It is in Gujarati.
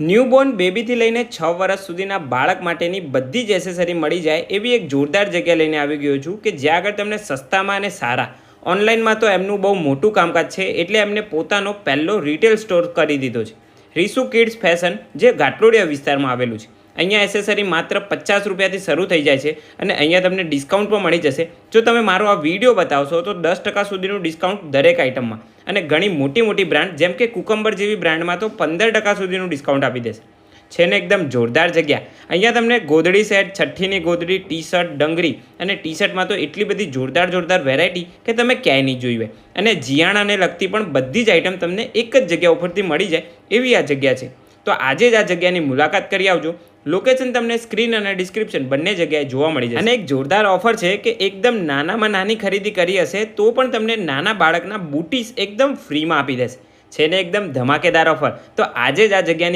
ન્યૂબોર્ન બેબીથી લઈને છ વર્ષ સુધીના બાળક માટેની બધી જ એસેસરી મળી જાય એવી એક જોરદાર જગ્યા લઈને આવી ગયો છું કે જ્યાં આગળ તમને સસ્તામાં અને સારા. ઓનલાઈનમાં તો એમનું બહુ મોટું કામકાજ છે એટલે એમને પોતાનો પહેલો રિટેલ સ્ટોર કરી દીધો છે. રીસુ કિડ્સ ફેશન જે ઘાટલોડિયા વિસ્તારમાં આવેલું છે. અહીંયા એસેસરી માત્ર પચાસ રૂપિયાથી શરૂ થઈ જાય છે અને અહીંયા તમને ડિસ્કાઉન્ટ પણ મળી જશે. જો તમે મારો આ વીડિયો બતાવશો, તો દસ ટકા સુધીનું ડિસ્કાઉન્ટ દરેક આઇટમમાં અને ઘણી મોટી મોટી બ્રાન્ડ જેમ કે કુકમ્બર જેવી બ્રાન્ડમાં તો પંદર ટકા સુધીનું ડિસ્કાઉન્ટ આપી દેશે. છે ને એકદમ જોરદાર જગ્યા. અહીંયા તમને ગોદડી સેટ છઠ્ઠીની ગોદડી ટી શર્ટ ડંગરી અને ટી શર્ટમાં તો એટલી બધી જોરદાર જોરદાર વેરાયટી કે તમે ક્યાંય નહીં જોઈ અને જીયાણાને લગતી પણ બધી જ આઇટમ તમને એક જ જગ્યા ઉપરથી મળી જાય એવી આ જગ્યા છે. તો આજે જ આ જગ્યાની મુલાકાત કરી આવજો. લોકેશન તમને સ્ક્રીન અને ડિસ્ક્રિપ્શન બંને જગ્યાએ જોવા મળી જશે. અને એક જોરદાર ઓફર છે કે એકદમ નાનામાં નાની ખરીદી કરી હશે, તો પણ તમને નાના બાળકના બુટીસ એકદમ ફ્રીમાં આપી દેશે. છે ને એકદમ ધમાકેદાર ઓફર તો આજે જ આ જગ્યાની